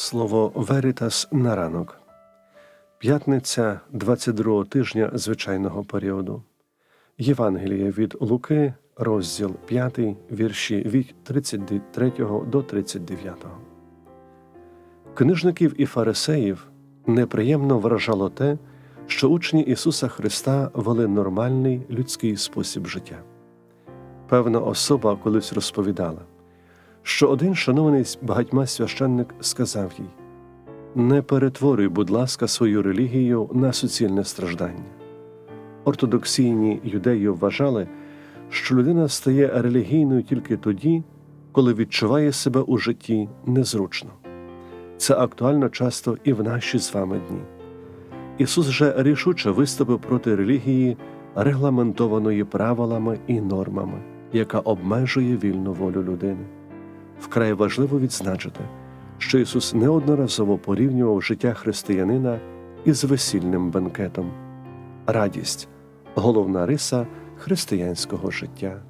Слово Веритас на ранок. П'ятниця 22 тижня звичайного періоду. Євангеліє від Луки, розділ 5, вірші від 33 до 39. Книжників і фарисеїв неприємно вражало те, що учні Ісуса Христа вели нормальний людський спосіб життя. Певна особа колись розповідала, що один шанований багатьма священник сказав їй: Не перетворюй, будь ласка, свою релігію на суцільне страждання. Ортодоксійні юдеї вважали, що людина стає релігійною тільки тоді, коли відчуває себе у житті незручно. Це актуально часто і в наші з вами дні. Ісус же рішуче виступив проти релігії, регламентованої правилами і нормами, яка обмежує вільну волю людини. Вкрай важливо відзначити, що Ісус неодноразово порівнював життя християнина із весільним бенкетом. Радість головна риса християнського життя.